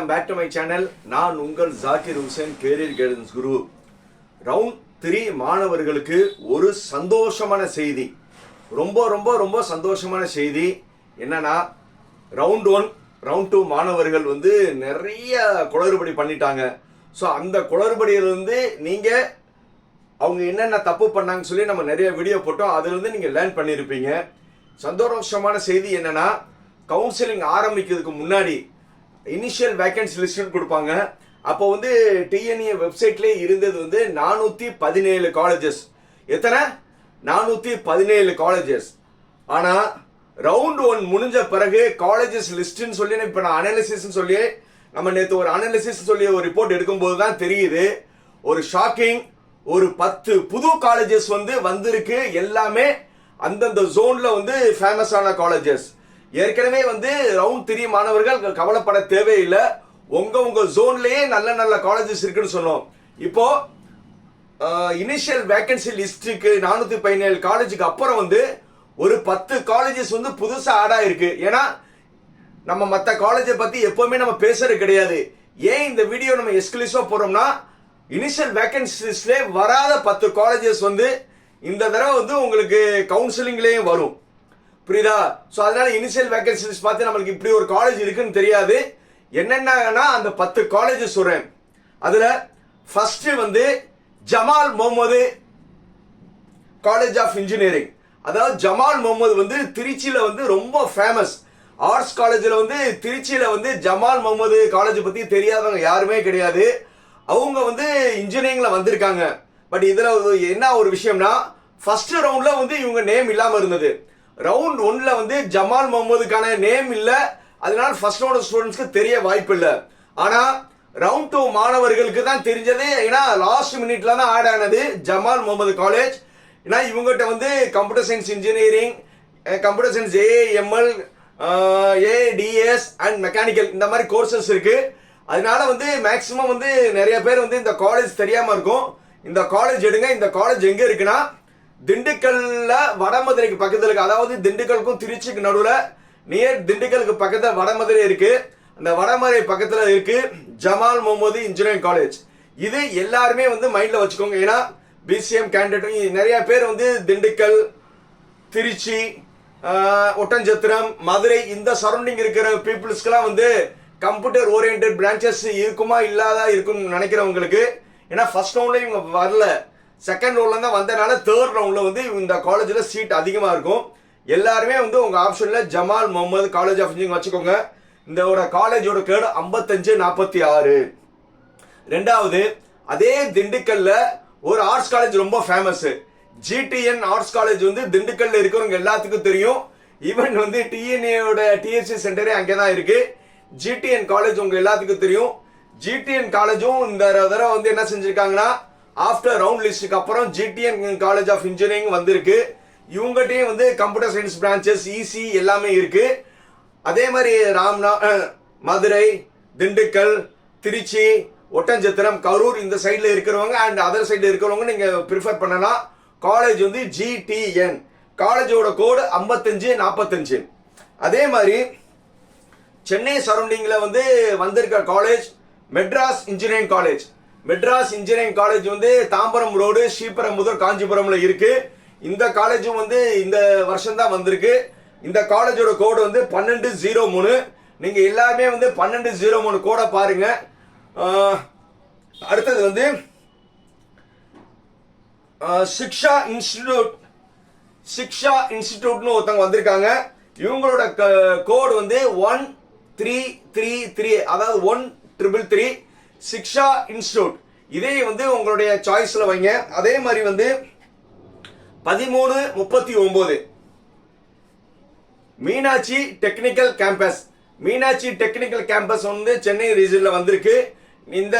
Welcome back to my channel நான் உங்கள் Jakir Hussain career guidance guru round three மாணவர்களுக்கு ஒரு சந்தோஷமான செய்தி. ரொம்ப ரொம்ப ரொம்ப சந்தோஷமான செய்தி. என்னன்னா ரவுண்ட் ஒன் ரவுண்ட் டூ மாணவர்கள் வந்து நிறைய குளறுபடி பண்ணிட்டாங்க. ஸோ அந்த குளறுபடியிலிருந்து நீங்கள் அவங்க என்னென்ன தப்பு பண்ணாங்கன்னு சொல்லி நம்ம நிறைய வீடியோ போட்டோம். அதுலேருந்து நீங்கள் லேர்ன் பண்ணியிருப்பீங்க. சந்தோஷமான செய்தி என்னென்னா கவுன்சிலிங் ஆரம்பிக்கிறதுக்கு முன்னாடி இனிஷியல் வேக்கன்சி லிஸ்ட்னு கொடுப்பாங்க. அப்போ வந்து டிஎன்ஏ வெப்சைட்லேயே இருந்தது வந்து நானூற்றி பதினேழு காலேஜஸ் எத்தனை? நானூற்றி பதினேழு காலேஜஸ் ஆனால் ரவுண்ட் ஒன் முடிஞ்ச பிறகு காலேஜஸ் லிஸ்ட்னு சொல்லி இப்போ நான் அனாலிசிஸ்ன்னு சொல்லி நம்ம நேற்று ஒரு அனாலிசிஸ் சொல்லி ஒரு ரிப்போர்ட் எடுக்கும்போது தான் தெரியுது. ஒரு ஷாக்கிங் ஒரு பத்து புது காலேஜஸ் வந்து வந்திருக்கு. எல்லாமே அந்தந்த ஜோனில் வந்து ஃபேமஸான காலேஜஸ் ஏற்கனவே வந்து ரவுண்ட் த்ரீ மாணவர்கள் கவலைப்பட தேவையில்லை. உங்க உங்க ஜோன்லயே நல்ல நல்ல காலேஜஸ் இருக்குன்னு சொன்னோம். இப்போ இனிஷியல் வேகன்சி லிஸ்ட்டுக்கு நானூற்றி பதினேழு காலேஜுக்கு அப்புறம் வந்து ஒரு பத்து காலேஜஸ் வந்து புதுசாக ஆட் ஆகிருக்கு ஏன்னா நம்ம மற்ற காலேஜை பற்றி எப்போவுமே நம்ம பேசுறது கிடையாது. ஏன் இந்த வீடியோ நம்ம எக்ஸ்க்ளூசிவாக போகிறோம்னா இனிஷியல் வேகன்சிஸ்ல வராத பத்து காலேஜஸ் வந்து இந்த தடவை வந்து உங்களுக்கு கவுன்சிலிங்லேயும் வரும். புரியுதா? ஸோ அதனால இனிஷியல் வேகன்சிஸ் பார்த்து நம்மளுக்கு இப்படி ஒரு காலேஜ் இருக்குன்னு தெரியாது. என்னென்னா அந்த பத்து காலேஜ் சொல்றேன். அதுல ஃபர்ஸ்ட் வந்து Jamal Mohamed college of engineering அதாவது ஜமால் முகமது வந்து திருச்சியில வந்து ரொம்ப ஃபேமஸ் ஆர்ட்ஸ் காலேஜில் வந்து திருச்சியில் வந்து ஜமால் முகமது காலேஜ் பற்றி தெரியாதவங்க யாருமே கிடையாது. அவங்க வந்து இன்ஜினியரிங்கில் வந்திருக்காங்க. பட் இதில் என்ன ஒரு விஷயம்னா ஃபஸ்ட்டு ரவுண்டில் வந்து இவங்க நேம் இல்லாமல் இருந்தது. ரவுண்ட் ஒன்ல வந்து ஜமால் முகமதுக்கான நேம் இல்லை. அதனால ஃபர்ஸ்ட் ரவுண்ட் ஸ்டூடெண்ட்ஸ்க்கு தெரிய வாய்ப்பு இல்லை. ஆனால் ரவுண்ட் டூ மாணவர்களுக்கு தான் தெரிஞ்சது. ஏன்னா லாஸ்ட் மினிட்ல தான் ஆட் ஆனது ஜமால் முகமது காலேஜ் ஏன்னா இவங்ககிட்ட வந்து computer science engineering computer science AML ADS and mechanical இந்த மாதிரி கோர்சஸ் இருக்கு. அதனால வந்து மேக்ஸிமம் வந்து நிறைய பேர் வந்து இந்த காலேஜ் தெரியாமல் இருக்கும். இந்த காலேஜ் எடுங்க. இந்த காலேஜ் எங்கே இருக்குன்னா திண்டுக்கல்ல வடமதுரைக்கு பக்கத்துல இருக்கு. அதாவது திண்டுக்கலுக்கும் திருச்சிக்கு நடுவுல நியர் திண்டுக்கலுக்கு பக்கத்துல வடமதுரை இருக்கு. அந்த வடமதுரை பக்கத்துல இருக்கு ஜமால் முகமது இன்ஜினியரிங் காலேஜ் இது எல்லாருமே வந்து மைண்ட்ல வச்சுக்கோங்க. ஏன்னா பிசிஎம் கேண்டிடேட் நிறைய பேர் வந்து திண்டுக்கல் திருச்சி ஒட்டஞ்சத்திரம் மதுரை இந்த சரௌண்டிங் இருக்கிற பீப்புள்ஸ்க்குலாம் வந்து கம்ப்யூட்டர் ஓரியன்ட் பிரான்ச்சஸ் இருக்குமா இல்லாதா இருக்கும்னு நினைக்கிறவங்களுக்கு ஏன்னா ஃபர்ஸ்ட் ரவுண்ட்ல இவங்க வரல. செகண்ட் ரவுண்ட்ல தான் வந்தனால தேர்ட் ரவுண்ட்ல வந்து இந்த காலேஜில் சீட் அதிகமாக இருக்கும். எல்லாருமே வந்து உங்கள் ஆப்ஷனில் Jamal Mohammed college of engineering வச்சுக்கோங்க. இந்த காலேஜோட கேடு ஐம்பத்தஞ்சு நாற்பத்தி ஆறு. ரெண்டாவது அதே திண்டுக்கல்ல ஒரு ஆர்ட்ஸ் காலேஜ் ரொம்ப ஃபேமஸ் ஜிடிஎன் ஆர்ட்ஸ் காலேஜ் வந்து திண்டுக்கல்ல இருக்கிறவங்க எல்லாத்துக்கும் தெரியும். ஈவன் வந்து டிஎன்ஏயோட டிஎஸ்சி சென்டரே அங்கே தான் இருக்கு. ஜிடிஎன் காலேஜ் உங்க எல்லாத்துக்கும் தெரியும். ஜிடிஎன் காலேஜும் இந்த தடவை வந்து என்ன செஞ்சிருக்காங்கன்னா ஆஃப்டர் ரவுண்ட் லிஸ்ட்டுக்கு அப்புறம் ஜிடிஎன் காலேஜ் ஆஃப் இன்ஜினியரிங் வந்திருக்கு. இவங்ககிட்டயும் வந்து கம்ப்யூட்டர் சயின்ஸ் பிரான்ச்சஸ் இசி எல்லாமே இருக்கு. அதே மாதிரி ராம்நா மதுரை திண்டுக்கல் திருச்சி ஒட்டஞ்சத்திரம் கரூர் இந்த சைடில் இருக்கிறவங்க அண்ட் அதர் சைடில் இருக்கிறவங்க நீங்கள் ப்ரிஃபர் பண்ணலாம். காலேஜ் வந்து ஜிடிஎன் காலேஜோட கோடு ஐம்பத்தஞ்சு நாற்பத்தஞ்சு அதே மாதிரி சென்னை சரௌண்டிங்கில் வந்து வந்திருக்க college Madras engineering college Madras engineering college வந்து தாம்பரம் ரோடு ஸ்ரீபெரும்புதூர் காஞ்சிபுரம்ல இருக்கு. இந்த காலேஜும் வந்து இந்த வருஷம் தான் வந்திருக்கு. இந்த காலேஜோட கோடு வந்து பன்னெண்டு ஜீரோ மூணு. நீங்க எல்லாருமே வந்து பன்னெண்டு ஜீரோ மூணு கோடை பாருங்க. அடுத்தது வந்து சிக்ஷா இன்ஸ்டிடியூட் சிக்ஷா இன்ஸ்டிடியூட்னு ஒருத்தவங்க வந்திருக்காங்க. இவங்களோட கோடு வந்து ஒன் த்ரீ த்ரீ த்ரீ அதாவது one triple three. Shiksha institute. இதே வந்து உங்களுடைய சாய்ஸில் வைங்க. அதே மாதிரி வந்து பதிமூணு முப்பத்தி ஒம்பது. Meenakshi technical campus Meenakshi technical campus வந்து சென்னை ரீஜனில் வந்திருக்கு. இந்த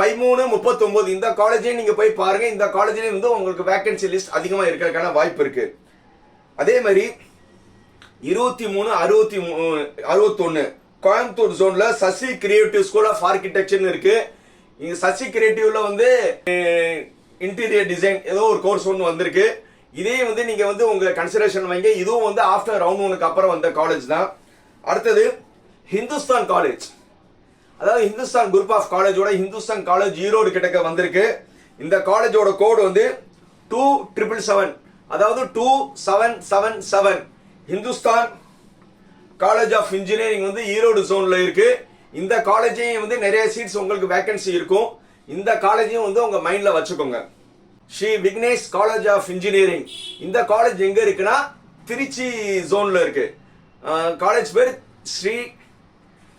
பதிமூணு முப்பத்தொம்போது இந்த காலேஜையும் நீங்கள் போய் பாருங்கள் இந்த காலேஜ்லேயும் வந்து உங்களுக்கு வேக்கன்சி லிஸ்ட் அதிகமாக இருக்கிறதுக்கான வாய்ப்பு இருக்குது அதே மாதிரி இருபத்தி மூணு அறுபத்தி மூணு அறுபத்தொன்று கோயம்புத்தூர் ஜோன்ல சசி கிரியேட்டிவ் ஸ்கூல் ஆஃப் ஆர்கிடெக்சர்னு இருக்கு. இங்க சசி கிரியேட்டிவ்ல வந்து இன்டீரியர் டிசைன் ஏதோ ஒரு கோர்ஸ் ஒன்று வந்திருக்கு. இதே வந்து நீங்க வந்து உங்க கன்சிடரேஷன் வைங்க. இதுவும் வந்து ஆஃப்டர் ரவுண்ட் ஒனுக்கு அப்புறம் வந்த காலேஜ் தான். அடுத்தது ஹிந்துஸ்தான் காலேஜ் அதாவது ஹிந்துஸ்தான் குரூப் ஆஃப் காலேஜோட ஹிந்துஸ்தான் காலேஜ் ஈரோடு கிட்டக்க வந்திருக்கு. இந்த காலேஜோட கோடு வந்து டூ ட்ரிபிள் செவன் அதாவது two seven seven seven Hindustan college of engineering வந்து ஈரோடு ஜோன்ல இருக்கு. இந்த காலேஜையும் வந்து நிறைய சீட்ஸ் உங்களுக்கு வேகன்சி இருக்கும். இந்த காலேஜையும் வந்து உங்க மைண்ட்ல வச்சுக்கோங்க. Shri Vignesh college of engineering இந்த காலேஜ் எங்க இருக்குன்னா திருச்சி ஜோன்ல இருக்கு. காலேஜ் பேர் Shri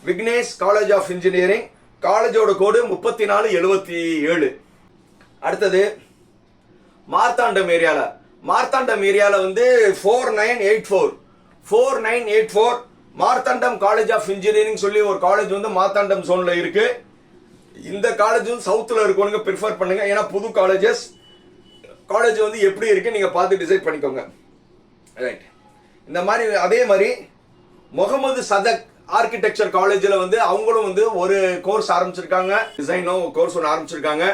Vignesh college of engineering காலேஜோட கோடு முப்பத்தி நாலு எழுபத்தி ஏழு. அடுத்தது மார்த்தாண்டம் ஏரியாவில் மார்த்தாண்டம் ஏரியாவில் வந்து four nine eight four four nine eight four Marthandam college of engineering சொல்லி ஒரு காலேஜ் வந்து மார்த்தாண்டம் சோனில் இருக்கு. இந்த காலேஜ் வந்து சவுத்தில் இருக்கவங்க ப்ரிஃபர் பண்ணுங்க. ஏன்னா புது காலேஜஸ் காலேஜ் வந்து எப்படி இருக்கு நீங்க பார்த்து டிசைட் பண்ணிக்கோங்க. ரைட் இந்த மாதிரி அதே மாதிரி முகமது சதக் ஆர்கிடெக்சர் காலேஜில் வந்து அவங்களும் வந்து ஒரு கோர்ஸ் ஆரம்பிச்சிருக்காங்க. டிசைனும் கோர்ஸ் ஒன்று ஆரம்பிச்சிருக்காங்க.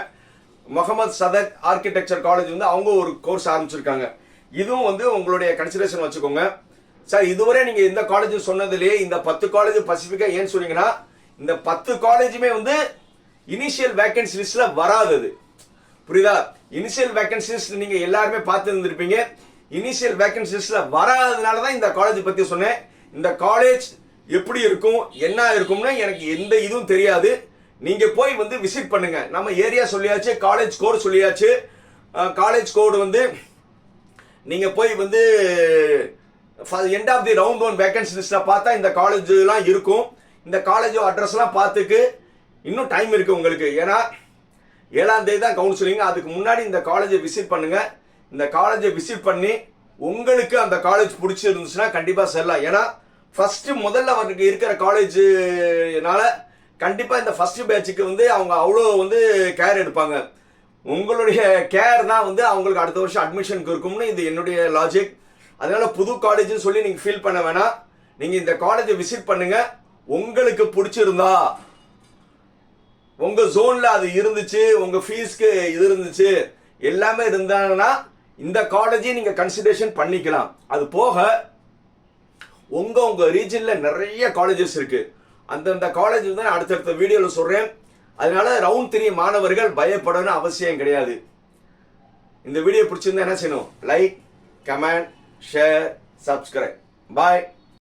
முகமது சதக் ஆர்கிடெக்சர் காலேஜ் வந்து அவங்க ஒரு கோர்ஸ் ஆரம்பிச்சிருக்காங்க. இதுவும் வந்து உங்களுடைய கன்சிடரேஷன் வச்சுக்கோங்க. சார் இதுவரை நீங்க இந்த காலேஜ் சொன்னதுலேயே இந்த பத்து காலேஜ் பசிபிக்கா ஏன்னு சொன்னீங்கன்னா இந்த பத்து காலேஜுமே வந்து இனிஷியல் வேகன்சி லிஸ்ட்ல வராதது புரியுதா? இனிஷியல் வேகன்சி லிஸ்ட் நீங்க எல்லாருமே பார்த்து இருந்திருப்பீங்க இனிஷியல் வேகன்சி லிஸ்ட்ல வராததுனால தான் இந்த காலேஜ் பத்தி சொன்னேன். இந்த காலேஜ் எப்படி இருக்கும் என்ன இருக்கும்னு எனக்கு எந்த இதுவும் தெரியாது. நீங்க போய் வந்து விசிட் பண்ணுங்க. நம்ம ஏரியா சொல்லியாச்சு காலேஜ் கோடு சொல்லியாச்சு. காலேஜ் கோடு வந்து நீங்க போய் வந்து end of the round one vacancy லிஸ்ட்ல பார்த்தா இந்த காலேஜ்லாம் இருக்கும். இந்த காலேஜ் அட்ரஸ்லாம் பார்த்துக்கு இன்னும் டைம் இருக்குது உங்களுக்கு. ஏன்னா ஏழாம் தேதி தான் கவுன்சிலிங் அதுக்கு முன்னாடி இந்த காலேஜை விசிட் பண்ணுங்கள் இந்த காலேஜை விசிட் பண்ணி உங்களுக்கு அந்த காலேஜ் பிடிச்சிருந்துச்சுன்னா கண்டிப்பாக செல்லலாம். ஏன்னா ஃபஸ்ட்டு முதல்ல அவருக்கு இருக்கிற காலேஜுனால கண்டிப்பாக இந்த ஃபஸ்ட்டு பேட்சுக்கு வந்து அவங்க அவ்வளோ வந்து கேர் எடுப்பாங்க. உங்களுடைய கேர் தான் வந்து அவங்களுக்கு அடுத்த வருஷம் அட்மிஷனுக்கு இருக்கும்னு இது என்னுடைய லாஜிக் அதனால புது காலேஜ்னு சொல்லி நீங்க ஃபீல் பண்ண வேணாம். நீங்க இந்த காலேஜை விசிட் பண்ணுங்க. உங்களுக்கு பிடிச்சிருந்தா உங்க ஜோன்ல அது இருந்துச்சு உங்க ஃபீஸ்க்கு இது இருந்துச்சு எல்லாமே இருந்தாங்கன்னா இந்த காலேஜையும் நீங்க கன்சிடரேஷன் பண்ணிக்கலாம். அது போக உங்க உங்க ரீஜன்ல நிறைய காலேஜஸ் இருக்கு. அந்தந்த காலேஜ் தான் அடுத்தடுத்த வீடியோவில் சொல்கிறேன் அதனால ரவுண்ட் த்ரீ மாணவர்கள் பயப்படணும் அவசியம் கிடையாது. இந்த வீடியோ பிடிச்சிருந்தா என்ன செய்யணும்? Like comment share, subscribe. Bye.